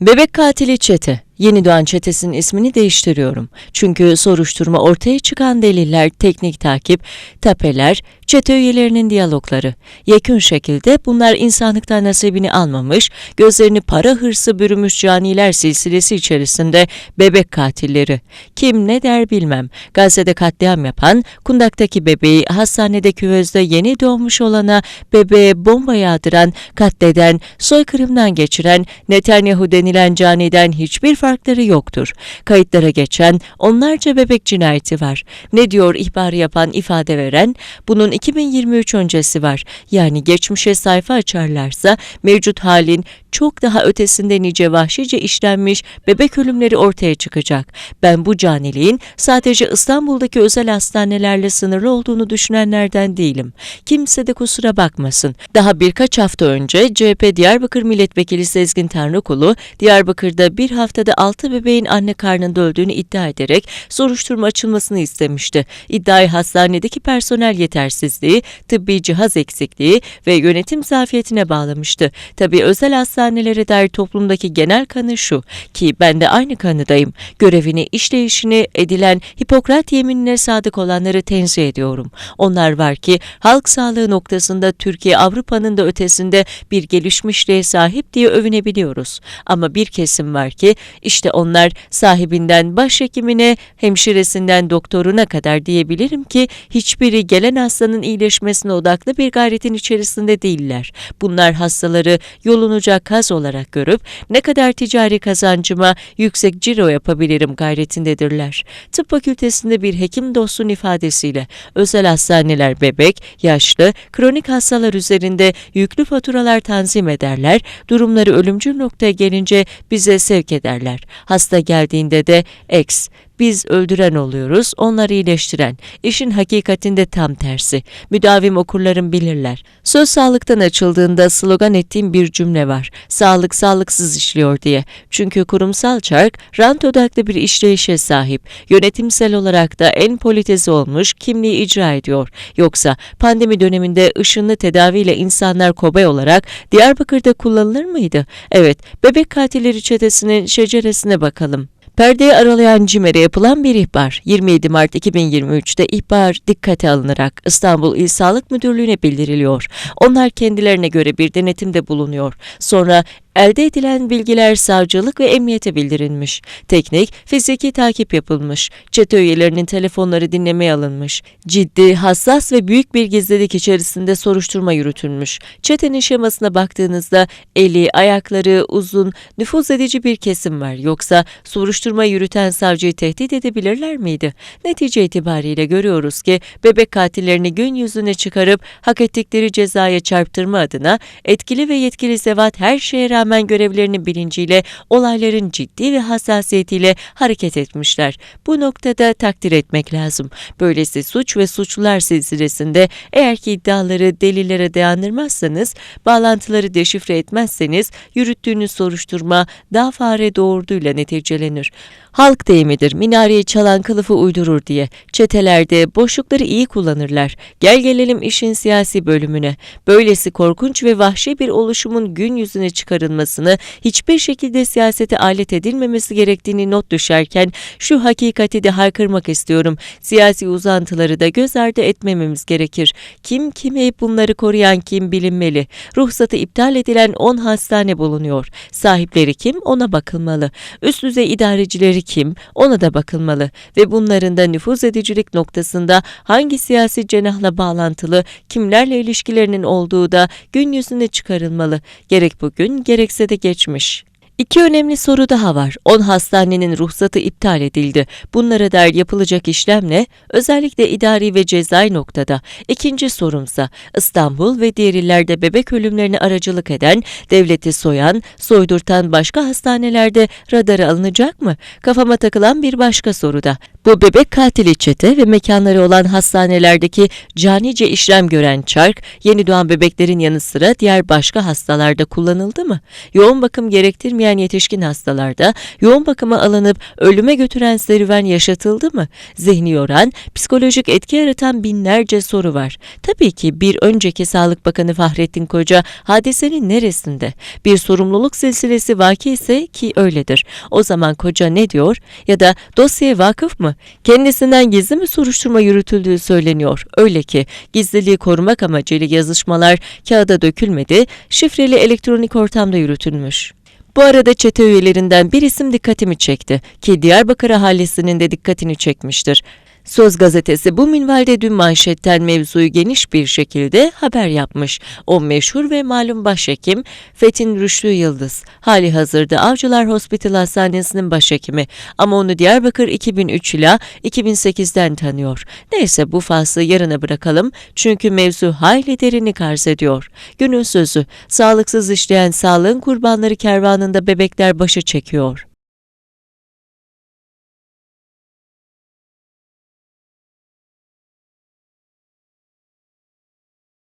Bebek katili çete. Yeni doğan çetesinin ismini değiştiriyorum. Çünkü soruşturma ortaya çıkan deliller, teknik takip, tapeler, çete üyelerinin diyalogları. Yekün şekilde bunlar insanlıktan nasibini almamış, gözlerini para hırsı bürümüş caniler silsilesi içerisinde bebek katilleri. Kim ne der bilmem. Gazze'de katliam yapan, kundaktaki bebeği hastanede küvezde yeni doğmuş olana bebeğe bomba yağdıran, katleden, soykırımdan geçiren, Netanyahu denilen caniden hiçbir farkları yoktur. Kayıtlara geçen onlarca bebek cinayeti var. Ne diyor ihbarı yapan ifade veren? Bunun 2023 öncesi var. Yani geçmişe sayfa açarlarsa mevcut halin çok daha ötesinde nice vahşice işlenmiş bebek ölümleri ortaya çıkacak. Ben bu caniliğin sadece İstanbul'daki özel hastanelerle sınırlı olduğunu düşünenlerden değilim. Kimse de kusura bakmasın. Daha birkaç hafta önce CHP Diyarbakır Milletvekili Sezgin Tanrıkulu, Diyarbakır'da bir haftada 6 bebeğin anne karnında öldüğünü iddia ederek soruşturma açılmasını istemişti. İddiayı hastanedeki personel yetersizliği, tıbbi cihaz eksikliği ve yönetim zafiyetine bağlamıştı. Tabii özel hastanelere dair toplumdaki genel kanı şu ki ben de aynı kanıdayım. Görevini, işleyişini edilen Hipokrat yeminine sadık olanları tenzih ediyorum. Onlar var ki halk sağlığı noktasında Türkiye Avrupa'nın da ötesinde bir gelişmişliğe sahip diye övünebiliyoruz. Ama bir kesim var ki işte onlar sahibinden başhekimine, hemşiresinden doktoruna kadar diyebilirim ki hiçbiri gelen hastanın iyileşmesine odaklı bir gayretin içerisinde değiller. Bunlar hastaları yolunacak kaz olarak görüp ne kadar ticari kazancıma yüksek ciro yapabilirim gayretindedirler. Tıp fakültesinde bir hekim dostun ifadesiyle özel hastaneler bebek, yaşlı, kronik hastalar üzerinde yüklü faturalar tanzim ederler, durumları ölümcül noktaya gelince bize sevk ederler. Hasta geldiğinde de X, biz öldüren oluyoruz, onlar iyileştiren. İşin hakikatinde tam tersi. Müdavim okurlarım bilirler. Söz sağlıktan açıldığında slogan ettiğim bir cümle var. Sağlık sağlıksız işliyor diye. Çünkü kurumsal çark rant odaklı bir işleyişe sahip. Yönetimsel olarak da en politezi olmuş kimliği icra ediyor. Yoksa pandemi döneminde ışınlı tedaviyle insanlar kobay olarak Diyarbakır'da kullanılır mıydı? Evet, bebek katilleri çetesinin şeceresine bakalım. Perdeyi aralayan CİMER'e yapılan bir ihbar. 27 Mart 2023'te ihbar dikkate alınarak İstanbul İl Sağlık Müdürlüğü'ne bildiriliyor. Onlar kendilerine göre bir denetimde bulunuyor. Sonra Elde edilen bilgiler savcılık ve emniyete bildirilmiş. Teknik, fiziki takip yapılmış. Çete üyelerinin telefonları dinlemeye alınmış. Ciddi, hassas ve büyük bir gizlilik içerisinde soruşturma yürütülmüş. Çetenin şemasına baktığınızda eli, ayakları uzun, nüfuz edici bir kesim var. Yoksa soruşturma yürüten savcıyı tehdit edebilirler miydi? Netice itibariyle görüyoruz ki bebek katillerini gün yüzüne çıkarıp hak ettikleri cezaya çarptırma adına etkili ve yetkili zevat her şeye rağmen rağmen görevlerinin bilinciyle olayların ciddi ve hassasiyetiyle hareket etmişler. Bu noktada takdir etmek lazım. Böylesi suç ve suçlular silsilesinde eğer ki iddiaları delillere dayandırmazsanız, bağlantıları deşifre etmezseniz yürüttüğünüz soruşturma daha fare doğurduğuyla neticelenir. Halk deyimidir, minareyi çalan kılıfı uydurur diye. Çetelerde boşlukları iyi kullanırlar. Gel gelelim işin siyasi bölümüne. Böylesi korkunç ve vahşi bir oluşumun gün yüzüne çıkarılmasını, hiçbir şekilde siyasete alet edilmemesi gerektiğini not düşerken şu hakikati de haykırmak istiyorum. Siyasi uzantıları da göz ardı etmememiz gerekir. Kim kime bunları koruyan kim bilinmeli. Ruhsatı iptal edilen 10 hastane bulunuyor. Sahipleri kim ona bakılmalı. Üst düzey idarecileri kim ona da bakılmalı ve bunların da nüfuz edicilik noktasında hangi siyasi cenahla bağlantılı, kimlerle ilişkilerinin olduğu da gün yüzüne çıkarılmalı. Gerek bugün gerekse de geçmiş. İki önemli soru daha var. 10 hastanenin ruhsatı iptal edildi. Bunlara dair yapılacak işlem ne? Özellikle idari ve cezai noktada. İkinci sorumsa İstanbul ve diğer illerde bebek ölümlerine aracılık eden, devleti soyan, soydurtan başka hastanelerde radara alınacak mı? Kafama takılan bir başka soru da. Bu bebek katili çete ve mekanları olan hastanelerdeki canice işlem gören çark, yeni doğan bebeklerin yanı sıra diğer başka hastalarda kullanıldı mı? Yoğun bakım gerektirmeyen olmayan yetişkin hastalarda yoğun bakıma alınıp ölüme götüren serüven yaşatıldı mı? Zihni yoran, psikolojik etki yaratan binlerce soru var. Tabii ki bir önceki Sağlık Bakanı Fahrettin Koca hadisenin neresinde? Bir sorumluluk silsilesi vaki ise ki öyledir. O zaman Koca ne diyor? Ya da dosyaya vakıf mı? Kendisinden gizli mi soruşturma yürütüldüğü söyleniyor. Öyle ki gizliliği korumak amacıyla yazışmalar kağıda dökülmedi, şifreli elektronik ortamda yürütülmüş. Bu arada çete üyelerinden bir isim dikkatimi çekti ki Diyarbakır ahalisinin de dikkatini çekmiştir. Söz gazetesi bu minvalde dün manşetten mevzuyu geniş bir şekilde haber yapmış. O meşhur ve malum başhekim Fetin Rüştü Yıldız. Hali hazırda Avcılar Hospital Hastanesi'nin başhekimi ama onu Diyarbakır 2003 ila 2008'den tanıyor. Neyse bu faslı yarına bırakalım çünkü mevzu hayli derinlik arz ediyor. Günün sözü, sağlıksız işleyen sağlığın kurbanları kervanında bebekler başı çekiyor.